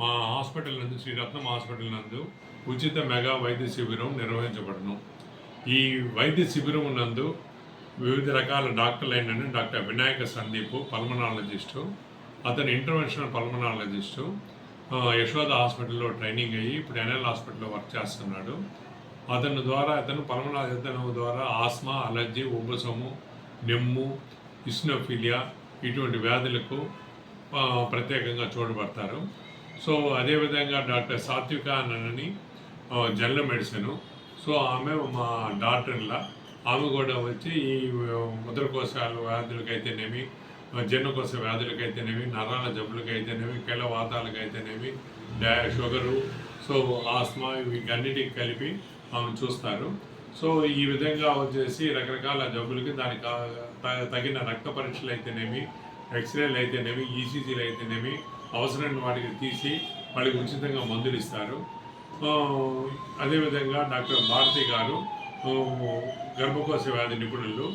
మా హాస్పిటల్ నందు శ్రీ రత్నం హాస్పిటల్ నందు ఉచిత మెగా వైద్య శిబిరం నిర్వహించబడును. ఈ వైద్య శిబిరం నందు వివిధ రకాల డాక్టర్లు అయిన డాక్టర్ వినాయక సందీప్ పల్మనాలజిస్టు అతను ఇంటర్వెన్షనల్ పల్మనాలజిస్టు యశోద హాస్పిటల్లో ట్రైనింగ్ అయ్యి ఇప్పుడు ఎన్ఎల్ హాస్పిటల్లో వర్క్ చేస్తున్నాడు. అతను ద్వారా అతను పల్మనా అతను ద్వారా ఆస్మా అలర్జీ ఉబ్బసము నెమ్ము ఇస్నోఫిలియా ఇటువంటి వ్యాధులకు ప్రత్యేకంగా చూడబడతారు. సో అదేవిధంగా డాక్టర్ సాత్విక అని జనరల్ మెడిసిన్. సో ఆమె మా డాక్టర్లా ఆమె కూడా వచ్చి ఈ ముద్రకోశాలు వ్యాధులకైతేనేమి జీర్ణకోశ వ్యాధులకైతేనేమి నరాల జబ్బులకైతేనేమి కెల వాతాలకైతేనేమి డయా షుగరు సో ఆస్మా వీటన్నిటికి కలిపి ఆమె చూస్తారు. సో ఈ విధంగా వచ్చేసి రకరకాల జబ్బులకి దానికి త- తగిన రక్త పరీక్షలు అయితేనేమి ఎక్స్రేలు అయితేనేమి ఈసీజీలు అయితేనేమి అవసరమైన వాటికి తీసి వాళ్ళకి ఉచితంగా మందులు ఇస్తారు. అదేవిధంగా డాక్టర్ భారతి గారు గర్భకోశ వ్యాధి నిపుణులు.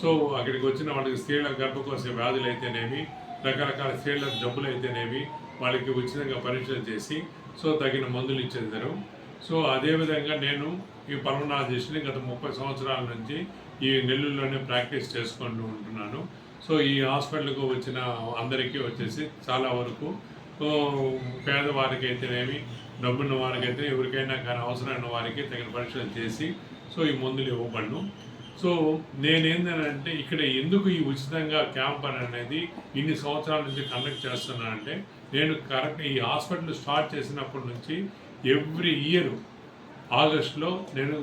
సో అక్కడికి వచ్చిన వాళ్ళకి స్త్రీల గర్భకోశ వ్యాధులు అయితేనేమి రకరకాల స్త్రీల జబ్బులు అయితేనేమి వాళ్ళకి ఉచితంగా పరీక్షలు చేసి సో తగిన మందులు ఇచ్చేద్దరు సో అదేవిధంగా నేను ఈ పల్మనాలజిస్ట్ని గత ముప్పై సంవత్సరాల నుంచి ఈ నెల్లూరులోనే ప్రాక్టీస్ చేసుకుంటూ ఉంటున్నాను. సో ఈ హాస్పిటల్కు వచ్చిన అందరికీ వచ్చేసి చాలా వరకు పేదవారికి అయితేనేమి డబ్బున్న వారికైతే ఎవరికైనా కానీ అవసరమైన వారికి తగిన పరీక్షలు చేసి సో ఈ మందులు ఇవ్వబడును. సో నేనేందనంటే ఇక్కడ ఎందుకు ఈ ఉచితంగా క్యాంప్ అనేది ఇన్ని సంవత్సరాల నుంచి కండక్ట్ చేస్తున్నానంటే నేను కరెక్ట్ ఈ హాస్పిటల్ స్టార్ట్ చేసినప్పటి నుంచి ఎవ్రీ ఇయర్ ఆగస్టులో నేను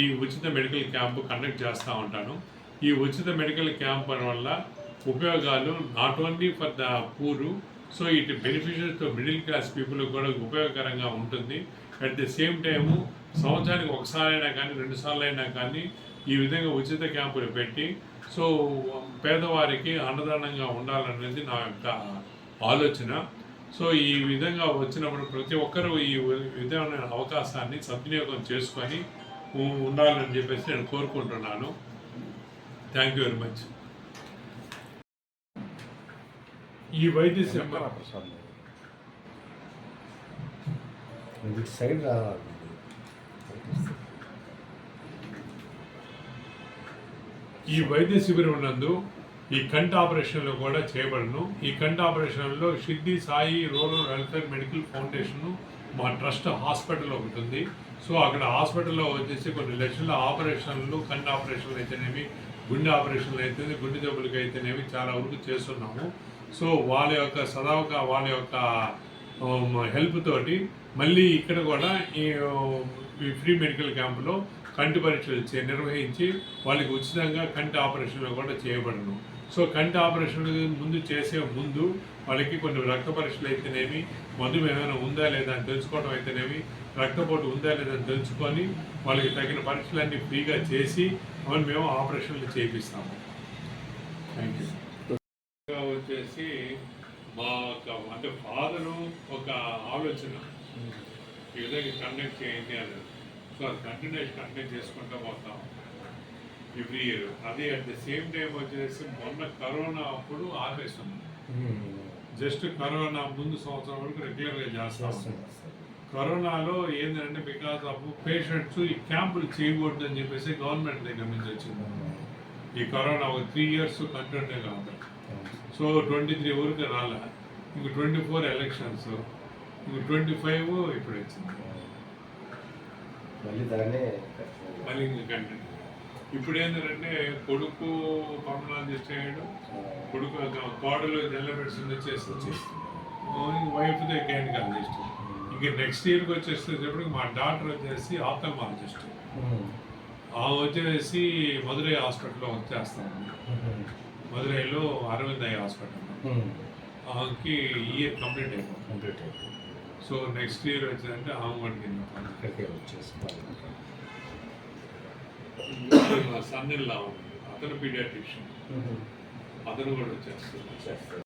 ఈ ఉచిత మెడికల్ క్యాంపు కండక్ట్ చేస్తూ ఉంటాను. ఈ ఉచిత మెడికల్ క్యాంప్ వల్ల ఉపయోగాలు not only for the poor so ఇటు beneficial to middle class people కూడా ఉపయోగకరంగా ఉంటుంది. అట్ ది సేమ్ టైము సంవత్సరానికి ఒకసారైనా కానీ రెండు సార్లు అయినా కానీ ఈ విధంగా ఉచిత క్యాంపులు పెట్టి సో పేదవారికి అన్నదానంగా ఉండాలనేది నా యొక్క ఆలోచన. సో ఈ విధంగా వచ్చినప్పుడు ప్రతి ఒక్కరూ ఈ విధమైన అవకాశాన్ని సద్వినియోగం చేసుకొని ఉండాలని చెప్పేసి నేను కోరుకుంటున్నాను. థ్యాంక్ యూ వెరీ మచ్ ఈ వైద్య సేవ ఇటు సైడ్ రావాలి ఈ వైద్య శిబిరం నందు ఈ కంటి ఆపరేషన్లు కూడా చేయబడను. ఈ కంటి ఆపరేషన్లో Siddhi Sai rural welfare medical foundation మా ట్రస్ట్ హాస్పిటల్ ఒకటి ఉంది సో అక్కడ హాస్పిటల్లో వచ్చేసి కొన్ని లక్షల ఆపరేషన్లు కంటి ఆపరేషన్లు అయితేనేమి గుండె ఆపరేషన్లు అయితేనే గుండె జబ్బులకి అయితేనేమి చాలా వరకు చేస్తున్నాము. సో వాళ్ళ యొక్క సదావక వాళ్ళ యొక్క హెల్ప్ తోటి మళ్ళీ ఇక్కడ కూడా ఈ ఫ్రీ మెడికల్ క్యాంపులో కంటి పరీక్షలు చే- నిర్వహించి వాళ్ళకి ఉచితంగా కంటి ఆపరేషన్లు కూడా చేయబడను. సో కంటి ఆపరేషన్ ముందు చేసే ముందు వాళ్ళకి కొన్ని రక్త పరీక్షలు అయితేనేమి మధుమేహం ఏమైనా ఉందా లేదా అని తెలుసుకోవడం అయితేనేమి రక్తపోటు ఉందా లేదా అని తెలుసుకొని వాళ్ళకి తగిన పరీక్షలన్నీ ఫ్రీగా చేసి మేము ఆపరేషన్లు చేపిస్తాము. థ్యాంక్ యూ వచ్చేసి మా యొక్క అంటే ఫాదరు ఒక ఆలోచన. ఈ విధంగా కండక్ట్ చేయండి అని. సో అది కంటిన్యూషన్ కండక్ట్ చేసుకుంటూ పోతాం. ఎవ్రీ ఇయర్ అదే అట్ ద సేమ్ టైం వచ్చేసి మొన్న కరోనా అప్పుడు ఆపేసాం. జస్ట్ కరోనా ముందు సంవత్సరం వరకు రెగ్యులర్గా చేస్తాం. కరోనాలో ఏంటంటే బికాస్ ఆఫ్ పేషెంట్స్ ఈ క్యాంపులు చేయకూడదు అని చెప్పేసి గవర్నమెంట్ దగ్గర నుంచి వచ్చింది. ఈ కరోనా ఒక త్రీ ఇయర్స్ కంటిన్యూగా ఉంది. సో ట్వంటీ త్రీ వరకు రాలే. ఇంక ట్వంటీ ఫోర్ ఎలక్షన్స్ ఇంక ట్వంటీ ఫైవ్ ఇప్పుడు వచ్చింది. మళ్ళీ దాన్నే మళ్ళీ ఇంక కంటిన్యూ ఇప్పుడు ఏంటంటే కొడుకు పర్మనాలజిస్ట్ అయ్యాడు కొడుకు కోడలు జనరల్ మెడిసిన్ వచ్చేసి వైఫ్ గైనకాలజిస్ట్ ఇంక నెక్స్ట్ ఇయర్కి వచ్చేసేటప్పటికి మా డాక్టర్ వచ్చేసి ఆప్థల్మాలజిస్ట్ ఆమె వచ్చేసి మధురై హాస్పిటల్లో వర్క్ చేస్తాము మధురైలో అరవింద్ ఐ హాస్పిటల్. ఆమెకి ఇయర్ కంప్లీట్ అయిపోతుంది కంప్లీట్ అయిపోయింది. సో నెక్స్ట్ ఇయర్ వచ్చిందంటే ఆమె కూడా కింద ఇక్కడికే వచ్చేసుకోవాలి మా సన్ ఇన్ లా ఉంది అతను పీడియాట్రిషియన్ అతను కూడా వచ్చేస్తుంది చేస్తారు